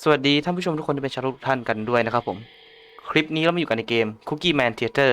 สวัสดีท่านผู้ชมทุกคนที่เป็นชาวทุกท่านกันด้วยนะครับผม คลิปนี้เรามาอยู่กันในเกม Cookie Man Theater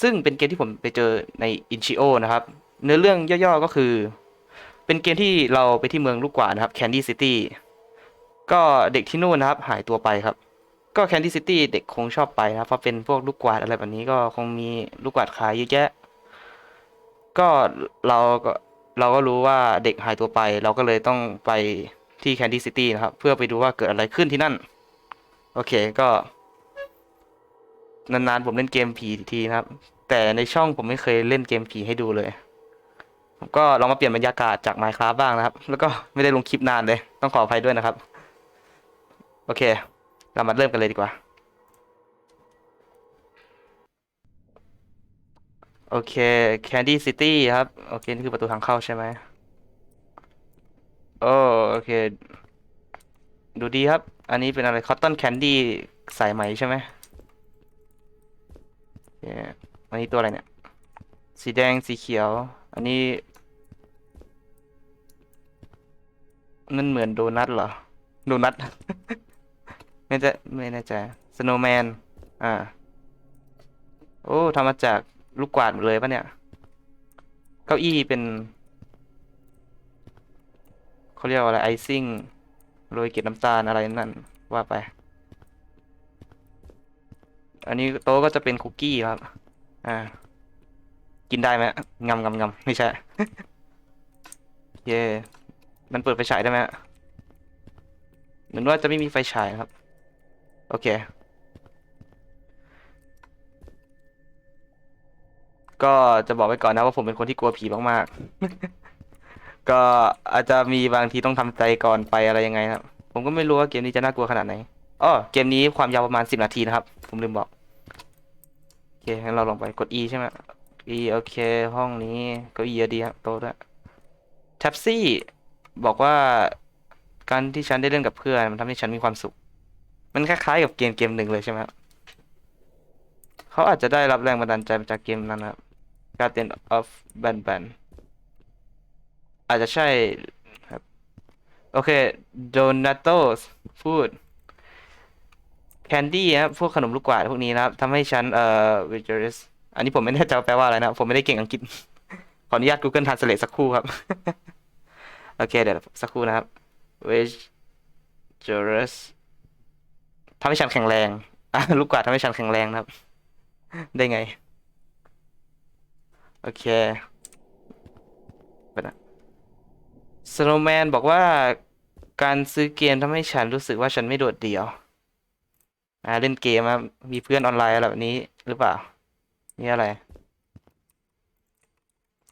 ซึ่งเป็นเกมที่ผมไปเจอใน Inchio นะครับ เนื้อเรื่องย่อๆก็คือ เป็นเกมที่เราไปที่เมืองลูกกวาดนะครับ Candy City ก็เด็กที่นู่นนะครับ หายตัวไปครับ ก็ Candy City เด็กคงชอบไปนะครับเพราะเป็นพวกลูกกวาดอะไรแบบนี้ก็คงมีลูกกวาดขายเยอะแยะ ก็เราก็เราก็รู้ว่าเด็กหายตัวไป เราก็เลยต้องไป ที่ Candy City นะครับ เพื่อไปดูว่าเกิดอะไรขึ้นที่นั่น โอเคก็ นานๆผมเล่นเกมผีทีนะครับ แต่ในช่องผมไม่เคยเล่นเกมผีให้ดูเลยผมก็ลองมาเปลี่ยนบรรยากาศจาก Minecraft บ้างนะครับ แล้วก็ไม่ได้ลงคลิปนานเลย ต้องขออภัยด้วยนะครับ โอเค เรามาเริ่มกันเลยดีกว่า โอเค Candy City ครับ โอเค นี่คือประตูทางเข้าใช่ไหม โอโอเค ดูดีครับ อันนี้เป็นอะไร Cotton Candy สายไหมใช่ไหมอเคอันนี้ตัวอะไรเนี่ย สีแดงสีเขียว อันนี้นั่นเหมือนโดนัทเหรอ โดนัท ไม่แน่ไม่แน่ใจ Snowman อ่า โอ้ทำมาจากลูกกวาดหมดเลยปะเนี่ย เก้าอี้เป็น เขาเรียกว่าอะไรไอซิ่งโรยเกล็ดน้ำตาลอะไรนั่นว่าไป อันนี้โต๊ะก็จะเป็นคุกกี้ครับ อ่า กินได้ไหมงำงำงำไม่ใช่ เย่มันเปิดไฟฉายได้ไหมฮะเหมือนว่าจะไม่มีไฟฉายครับ โอเค ก็จะบอกไว้ก่อนนะว่าผมเป็นคนที่กลัวผีมากๆ ก็อาจจะมีบางทีต้องทำใจก่อนไปอะไรยังไงครับ ผมก็ไม่รู้ว่าเกมนี้จะน่ากลัวขนาดไหนอ้อเกมนี้ความยาวประมาณสิบนาทีนะครับ ผมลืมบอก โอเคงั้นเราลองไปกด E ใช่ไหม E โอเค ห้องนี้เก็ E เยอะดีครับโตด้วยแท็บซี่บอกว่าการที่ฉันได้เล่นกับเพื่อนมันทำให้ฉันมีความสุข มันคล้ายๆกับเกมเกมหนึ่งเลยใช่ไหมครับเขาอาจจะได้รับแรงบันดาลใจมาจากเกมนั้นครับ Guardian of Ban Ban อาจจะใช่ครับ โอเค Donatos พูด Candy นะพวกขนมลูกกวาดพวกนี้นะครับทำให้ฉันเอ่อ vigorous อันนี้ผมไม่แน่ใจแปลว่าอะไรนะ ผมไม่ได้เก่งอังกฤษ ขออนุญาต Google Translate สักครู่ครับ โอเค เดี๋ยวสักครู่นะครับ vigorous ทำให้ฉันแข็งแรงลูกกวาดทำให้ฉันแข็งแรงนะครับ ได้ไง โอเคไปนะ สโนแมนบอกว่าการซื้อเกมทำให้ฉันรู้สึกว่าฉันไม่โดดเดี่ยว อ่าเล่นเกมครับมีเพื่อนออนไลน์อะไรแบบนี้หรือเปล่า นี่อะไร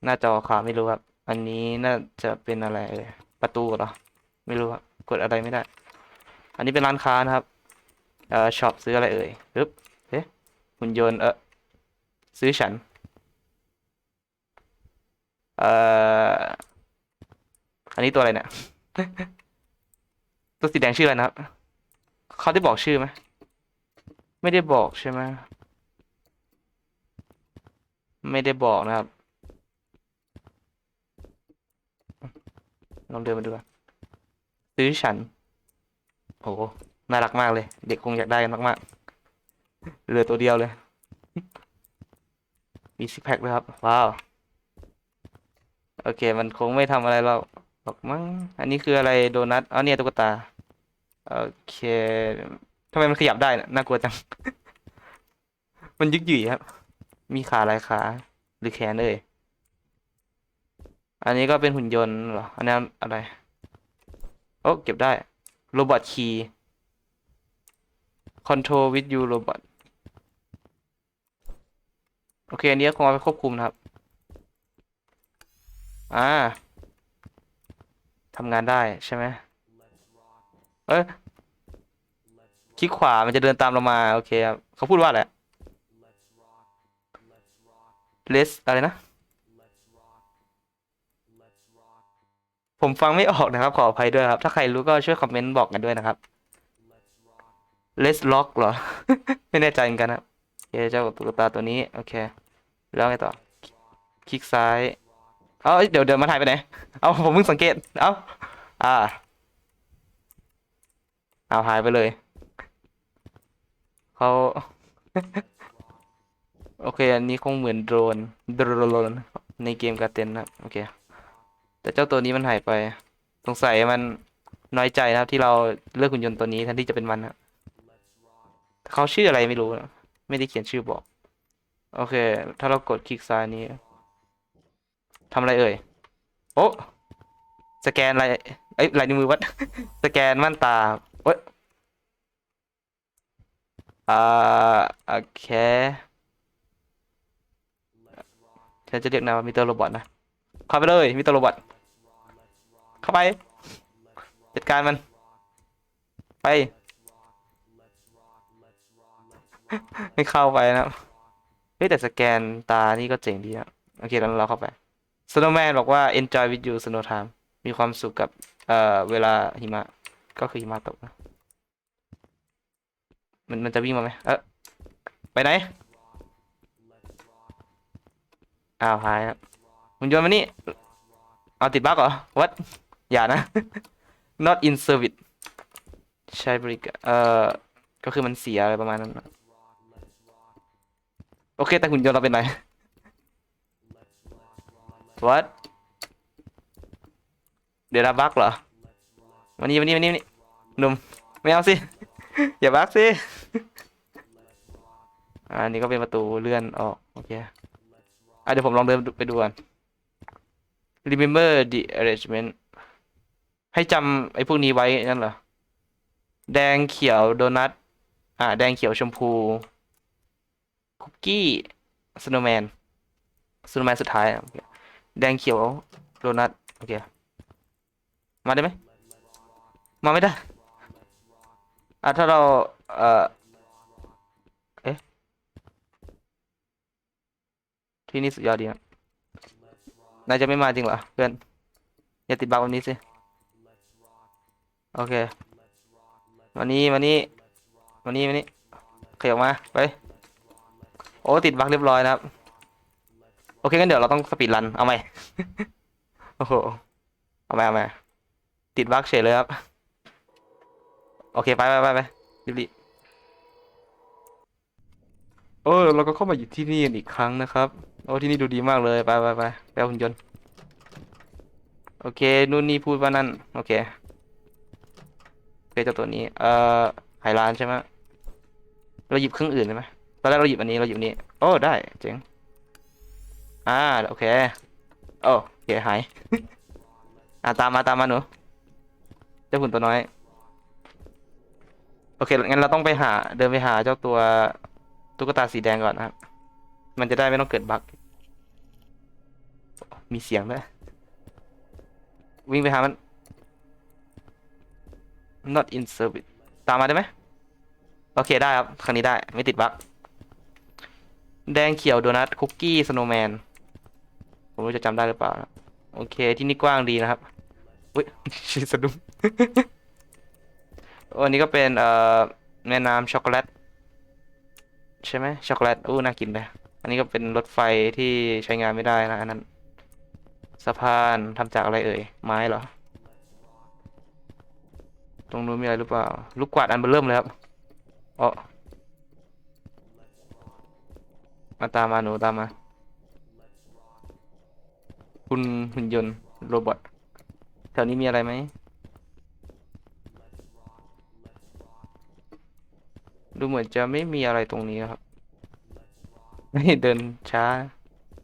หน้าจอขวาไม่รู้ครับ อันนี้น่าจะเป็นอะไรเอ่ยประตูเหรอ ไม่รู้ครับกดอะไรไม่ได้ อันนี้เป็นร้านค้านะครับ เอ่อช็อปซื้ออะไรเอ่ยปึ๊บเอ๊ะหุ่นยนต์เออซื้อฉัน เอ่อ อันนี้ตัวอะไรเนี่ย ตัวสีแดงชื่ออะไรนะครับ เขาได้บอกชื่อไหม ไม่ได้บอกใช่ไหม ไม่ได้บอกนะครับ ลองเดินมาดูก่อนซื้อฉัน โห น่ารักมากเลย เด็กคงอยากได้กันมากๆเหลือตัวเดียวเลย มีซิกแพคด้วยครับ ว้าว โอเค มันคงไม่ทำอะไรเรา หรอกมั้ง อันนี้คืออะไรโดนัทอ๋อเนี่ยตุ๊กตา โอเคทำไมมันขยับได้น่ะน่ากลัวจัง มันยึกยิ่ครับ มีขาหลายขา หรือแขนเอ่ย อันนี้ก็เป็นหุ่นยนต์เหรอ อันนี้อะไร โอ้เก็บได้ โรบอทคีย์ Control with you robot โอเค อันนี้คงเอาไปควบคุมนะครับ อ่า ทำงานได้ใช่ไหมเอ้ยคลิกขวามันจะเดินตามเรามา โอเคครับเขาพูดว่าอะไร Let's อะไรนะ ผมฟังไม่ออกนะครับ ขออภัยด้วยครับ ถ้าใครรู้ก็ช่วยคอมเมนต์บอกกันด้วยนะครับ Let's Rock เหรอ ไม่แน่ใจเหมือนกันนะครับโอเคเจ้าตุ๊กตาตัวนี้ โอเค แล้วไงต่อ คลิกซ้าย เอาเดี๋ยวเดี๋ยวมันหายไปไหน เอ้าผมเพิ่งสังเกต เอ้าอ่า เอาหายไปเลย เขาโอเค อันนี้คงเหมือนโดรน โดรน ในเกมการ์เตนนะโอเค แต่เจ้าตัวนี้มันหายไป สงสัยมันน้อยใจนะครับที่เราเลือกหุ่นยนต์ตัวนี้แทนที่จะเป็นมันนะเขาชื่ออะไรไม่รู้นะ ไม่ได้เขียนชื่อบอก โอเค ถ้าเรากดคลิกซ้ายนี้ ทำอะไรเอ่ย โอ้สแกนอะไรเอ้ยลายนิ้วมือวัด สแกนม่านตาเอ้ยอ่าโอเคฉันจะเรียกนายว่ามิเตอร์โรบอทนะเข้าไปเลยมิเตอร์โรบอทเข้าไป จัดการมัน ไป ไม่เข้าไปนะเฮ้ยแต่สแกนตานี่ก็เจ๋งดีอะโอเคแล้วเราเข้าไป Snowman บอกว่า enjoy with you snow time มีความสุขกับ เอ่อ เวลาหิมะ ก็คือหิมะตกนะ มันมันจะวิ่งมาไหมเออไปไหน อ้าวหายครับมึงโยนมานี่ เอาติดบั๊กเหรอ what อย่านะ not in service ใช้บริการเอ่อ ก็คือมันเสียอะไรประมาณนั้น โอเค แต่หุ่นยนต์เราเป็นไร what เดี๋ยวเราบักเหรอวันนี้วันนี้วันนี้วันนี้หนุ่มไม่เอาสิ อย่าบักสิอันนี้ก็เป็นประตูเลื่อนออกโอเคอะเดี๋ยวผมลองเดินไปดูก่อน remember the arrangement ให้จำไอ้พวกนี้ไว้นั่นเหรอ แดงเขียวโดนัท อ่า แดงเขียวชมพู คุกกี้สโนว์แมนสโนว์แมนสุดท้ายโอเค แดงเขียวโดนัทโอเค มาได้ไหมมาไม่ได้อะถ้าเราเอ่อเอ๊ะที่นี่สุดยอดดีนะนายจะไม่มาจริงเหรอเพื่อนอย่าติดบั๊กแบบนี้สิโอเควันนี้วันนี้วันนี้วันนี้เขยับมาไปโอ้ติดบั๊กเรียบร้อยนะครับ โอเคงั้นเดี๋ยวเราต้องสปีดรัน เอาไหม โอ้โห เอาไหมเอาไหมติดบั๊กเฉยเลยครับ โอเค ไปไปไปไปรีบๆเออ เราก็เข้ามาอยู่ที่นี่อีกครั้งนะครับ โอ้ที่นี่ดูดีมากเลย ไปไปไปไปเอาหุ่นยนต์ โอเค นู่นนี่พูดว่านั่น โอเคโอเคเจ้าตัวนี้ เอ่อไฮร้านใช่ไหมเราหยิบเครื่องอื่นได้ไหมตอนแรกเราหยิบอันนี้ เราหยิบนนี้ โอ้ ได้ เจ๋ง อ่าโอเคโอเคหาย อ่าตามมาตามมาหนูเจ้าหุ่นตัวน้อย โอเคงั้นเราต้องไปหา เดินไปหาเจ้าตัวตุ๊กตาสีแดงก่อนนะครับ มันจะได้ไม่ต้องเกิดบั๊กมีเสียงด้วยวิ่งไปหามัน not in service ตามมาได้ไหมโอเคได้ครับ ครั้งนี้ได้ ไม่ติดบั๊กแดงเขียวโดนัทคุกกี้สโนว์แมน ไม่รู้จะจำได้หรือเปล่า โอเค ที่นี่กว้างดีนะครับอุ้ยชีสะดุ้งวันนี้ก็เป็นเอ่อแม่น้ำช็อกโกแลตใช่ไหมช็อกโกแลตอู้น่ากินเลยอันนี้ก็เป็นรถไฟที่ใช้งานไม่ได้นะอันนั้นสะพานทำจากอะไรเอ่ย ไม้เหรอ ตรงนู้นมีอะไรหรือเปล่า ลูกกวาดอันเบอร์เริ่มเลยครับอ๋อมาตามมาหนูตามมา คุณหุ่นยนต์โรบอทแถวนี้มีอะไรไหมดูเหมือนจะไม่มีอะไรตรงนี้ครับไม่เดินช้า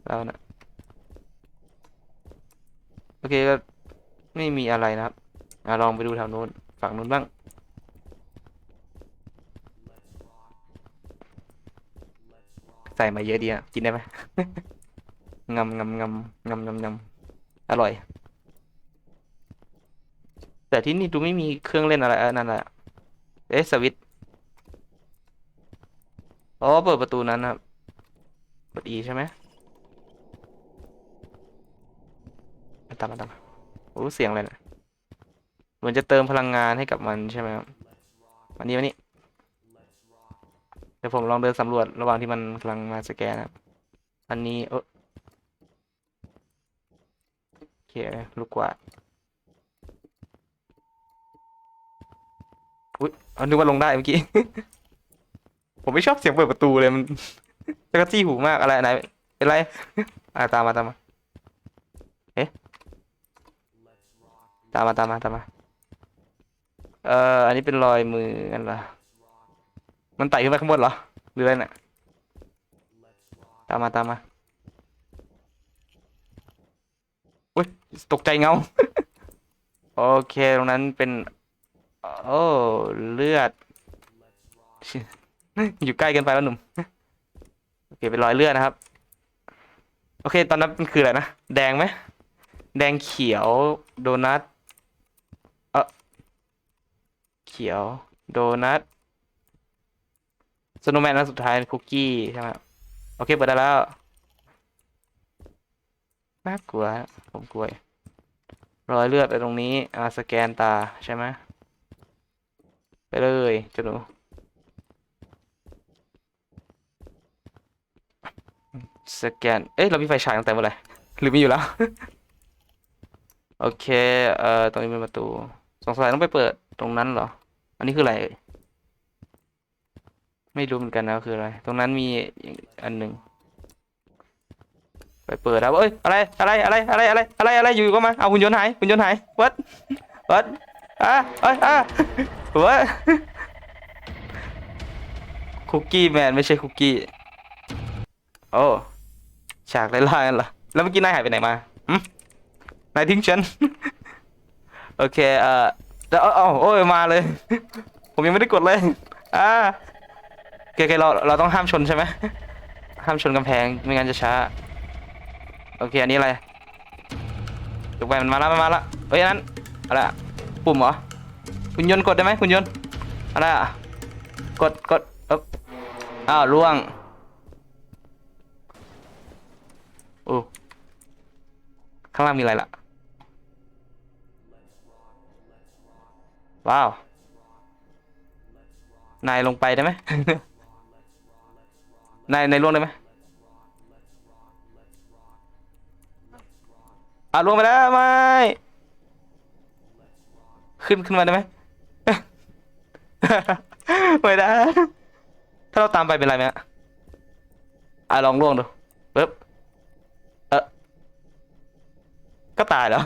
แล้วนะโอเคก็ไม่มีอะไรนะครับอลองไปดูแถวนู้นฝั่งนู้นบ้าง ใส่มาเยอะดีอะ กินได้ไหม งำงำงำงำงำงำอร่อย แต่ที่นี่ดูไม่มีเครื่องเล่นอะไรนั่นแหละเอ๊ะสวิตอ๋อเปิดประตูนั้นนะครับกด E ใช่ไหมมาตามมาตามมาโอ้เสียงอะไรนะเหมือนจะเติมพลังงานให้กับมันใช่ไหมครับวันนี้วันนี้เดี๋ยวผมลองเดินสำรวจระหว่างที่มันกำลังมาสแกนนะครับอันนี้เออ เคลูกกวาอุ้ยเอานึกว่าลงได้เมื่อกี้ ผมไม่ชอบเสียงเปิดประตูเลยมันจะกระจี้หูมากอะไรไหนเป็นไร อ่าตามมาตามมาเอ๊ะตามมาตามมาตามมาเอ่ออันนี้เป็นรอยมือกันเหรอมันไต่ขึ้นไปข้างบนเหรอหรืออะไรน่ะตามมาตามมา อุ้ยตกใจเงา โอเค ตรงนั้นเป็น โอ้เลือด อยู่ใกล้เกินไปแล้วหนุ่ม โอเค เป็นรอยเลือดนะครับ โอเค ตอนนั้นมันคืออะไรนะ แดงไหม แดงเขียวโดนัท เออเขียวโดนัทสโนว์แมนอันสุดท้ายคุกกี้ใช่ไหมครับโอเค เปิดได้แล้ว น่ากลัวผมกลัวรอยเลือดไปตรงนี้อ่าสแกนตาใช่ไหมไปเลยเจ้าหนูสแกน เอ้ย เรามีไฟฉายตั้งแต่เมื่อไหร่หรือมีอยู่แล้ว โอเค เอ่อ ตรงนี้เป็นประตู สงสัยต้องไปเปิดตรงนั้นเหรอ อันนี้คืออะไร ไม่รู้เหมือนกันนะคืออะไร ตรงนั้นมีอันหนึ่ง ไปเปิดแล้วเอ้ยอะไรอะไรอะไรอะไรอะไรอะไรอะไรอยู่ก็มาเอาหุ่นยนต์หายหุ่นยนต์หาย what what อะเอ้ยอะ what คุกกี้แมนไม่ใช่คุกกี้โอ้ฉากไล่ล่ากันเหรอแล้วเมื่อกี้นายหายไปไหนมาหนายทิ้งฉันโอเคเอ่อแล้วเอาเอาโอ้ยมาเลย ผมยังไม่ได้กดเลยอ่าเคโอเคเราเราต้องห้ามชนใช่ไหมห้ามชนกำแพงไม่งั้นจะช้า โอเค อันนี้อะไรถูกไปมันมาแล้วมันมาแล้วเฮ้ยอันนั้นอะไรอะปุ่มเหรอคุณยนต์กดได้ไหมคุณยนต์อะไรอะกดกดเอ๊บอ้าวล่วงโอ้ข้างล่างมีอะไรล่ะว้าว นายลงไปได้ไหม นายนายล่วงได้ไหม อะล่วงไปแล้วไม่ขึ้นขึ้นมาได้ไหม ไม่ได้ ถ้าเราตามไปเป็นไรไหมฮะอะลองล่วงดูปึ๊บเออก็ตายแล้ว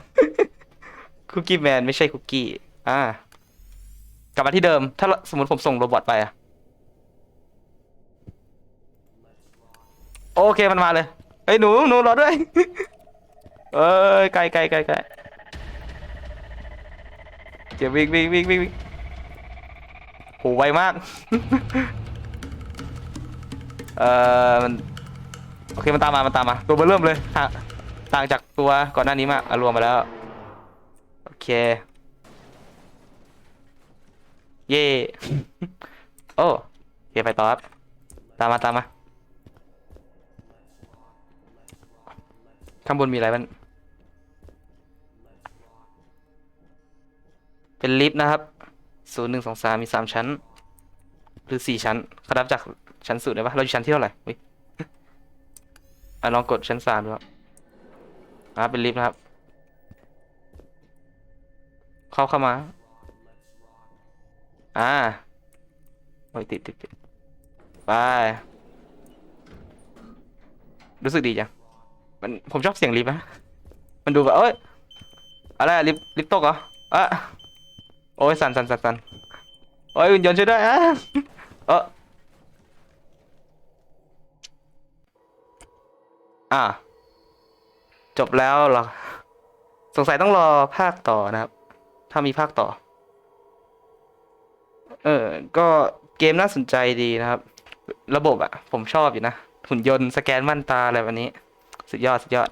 คุกกี้แมนไม่ใช่คุกกี้ อ่า กลับมาที่เดิม ถ้าสมมติผมส่งโรบอทไปอะโอเคมันมาเลยเฮ้ยหนูหนูรอด้วย เอ้ยไกลไกลไกลไกลเจ็บวิ่งวิ่งวิ่งวิ่งวิ่งโหไวมาก เอ่อมันโอเคมันตามมา มันตามมา ตัวเบอร์เริ่มเลยห่างต่างจากตัวก่อนหน้านี้มากอะรวมมาแล้ว โอเค เย่โอ้โอเคไปต่อครับ ตามมาตามมา ข้างบนมีอะไรบ้าง เป็นลิฟต์นะครับศูนย์หนึ่งสองสามมีสามชั้น หรือสี่ชั้นเขานับจากชั้นสุดได้ปะเราอยู่ชั้นที่เท่าไหร่อุ๊ยอะลองกดชั้นสามดูครับอ่าเป็นลิฟต์นะครับ เข้าเข้ามา อ่าโอ้ยติดติดติดไป รู้สึกดีจัง มันผมชอบเสียงลิฟต์นะ มันดูแบบเอ้ย อะไรลิฟต์ลิฟต์ตกเหรออะ โอ้ยสั่นสั่นสั่นสั่นโอ้ยหุ่นยนต์ช่วยด้วยอะเอออ่าจบแล้วเหรอ สงสัยต้องรอภาคต่อนะครับ ถ้ามีภาคต่อ เออ ก็เกมน่าสนใจดีนะครับ ระบบอะผมชอบอยู่นะ หุ่นยนต์สแกนม่านตาอะไรแบบนี้ สุดยอด สุดยอด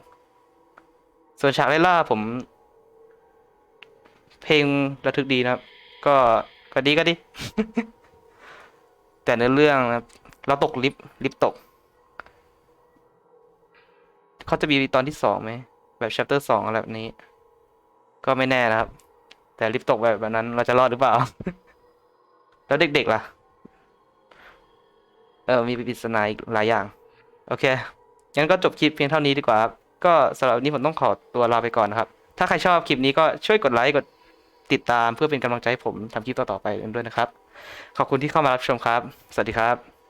ส่วนฉากไล่ล่าผม เพลงระทึกดีนะครับ ก็ก็ดีก็ดี แต่ในอเรื่องนะครับ เราตกลิฟต์ลิฟต์ตก เขาจะมีตอนที่สองไหม แบบ chapter สองอะไรแบบนี้ ก็ไม่แน่นะครับ แต่ลิฟต์ตกแบบแบบนั้น เราจะรอดหรือเปล่า แล้วเด็กๆล่ะ เออมีปริศนาอีกหลายอย่าง โอเค งั้นก็จบคลิปเพียงเท่านี้ดีกว่าครับ ก็สำหรับวันนี้ผมต้องขอตัวลาไปก่อนนะครับ ถ้าใครชอบคลิปนี้ก็ช่วยกดไลค์กด ติดตามเพื่อเป็นกำลังใจให้ผมทำคลิปต่อๆไปด้วยนะครับ ขอบคุณที่เข้ามารับชมครับ สวัสดีครับ